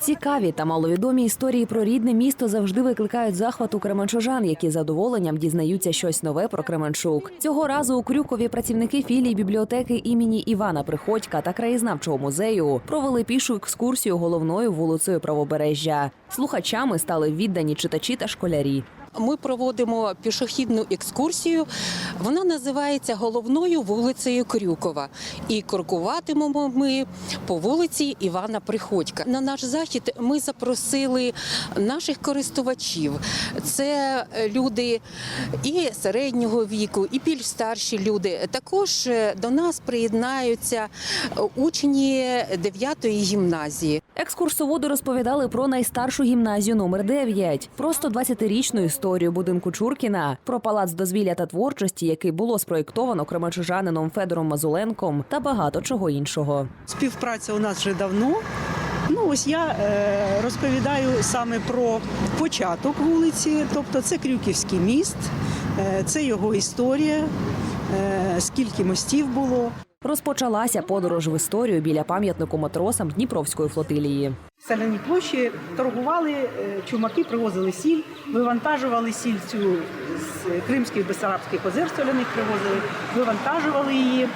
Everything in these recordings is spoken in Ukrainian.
Цікаві та маловідомі історії про рідне місто завжди викликають захват у кременчужан, які задоволенням дізнаються щось нове про Кременчук. Цього разу у Крюкові працівники філії бібліотеки імені Івана Приходька та краєзнавчого музею провели пішу екскурсію головною вулицею Правобережжя. Слухачами стали віддані читачі та школярі. Ми проводимо пішохідну екскурсію. Вона називається головною вулицею Крюкова. І крокуватимемо ми по вулиці Івана Приходька. На наш захід ми запросили наших користувачів. Це люди і середнього віку, і більш старші люди. Також е, до нас приєднаються е, учні 9-ї гімназії. Екскурсоводи розповідали про найстаршу гімназію номер 9 про 120-річну історію будинку Чуркіна, про палац дозвілля та творчості, який було спроєктовано кременчужанином Федором Мазуленком, та багато чого іншого. Співпраця у нас вже давно. Ну ось я е, розповідаю саме про початок вулиці, тобто це Крюківський міст, е, це його історія, е, скільки мостів було. Розпочалася подорож в історію біля пам'ятнику матросам Дніпровської флотилії. В Селяній площі торгували е, чумаки, привозили сіль, вивантажували сіль цю з Кримських Бесарабських озер соляних привозили, вивантажували її, е,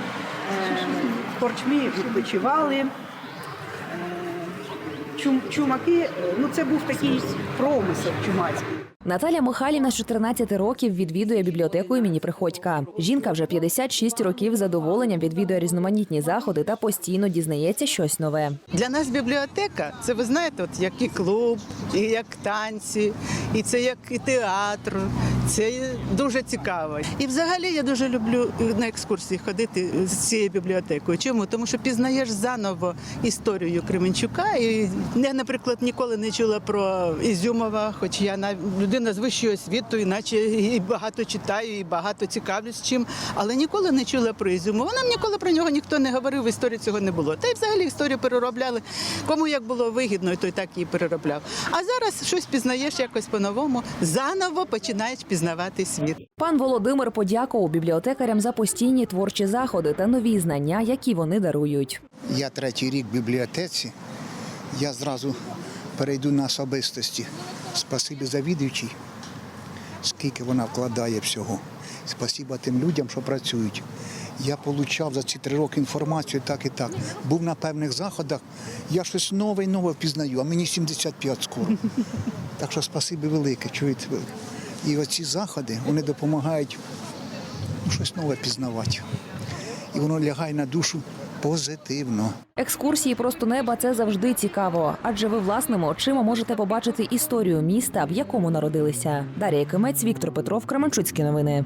в корчмі відпочивали. Чум, чумаки, ну це був такий промисел чумацький. Наталя Михайлівна з 14 років відвідує бібліотеку імені Приходька. Жінка вже 56 років задоволенням відвідує різноманітні заходи та постійно дізнається щось нове. Для нас бібліотека це ви знаєте, от як і клуб, і як танці, і це як і театр. Це дуже цікаво. І взагалі я дуже люблю на екскурсії ходити з цією бібліотекою. Чому? Тому що пізнаєш заново історію Кременчука. І я, наприклад, ніколи не чула про Ізюмова, хоч я людина з вищою освітою, іначе і багато читаю, і багато цікавлюсь чим, але ніколи не чула про Ізюмова. Нам ніколи про нього ніхто не говорив, в історії цього не було. Та й взагалі історію переробляли. Кому як було вигідно, той так її переробляв. А зараз щось пізнаєш якось по-новому, заново починаєш пізнавати світ. Пан Володимир подякував бібліотекарям за постійні творчі заходи та нові знання, які вони дарують. Я третій рік в бібліотеці. Я зразу перейду на особистості. Спасибі завідуючій, скільки вона вкладає всього. Спасибо тим людям, що працюють. Я отримав за ці три роки інформацію так і так. Був на певних заходах, я щось нове і нове впізнаю, а мені 75 скоро. Так що спасибі велике, чуєте? ви? І оці заходи вони допомагають ну, щось нове пізнавати. І воно лягає на душу позитивно. Екскурсії просто неба це завжди цікаво, адже ви власними очима можете побачити історію міста, в якому народилися. Дар'я Кимець, Віктор Петров, Кременчуцькі новини.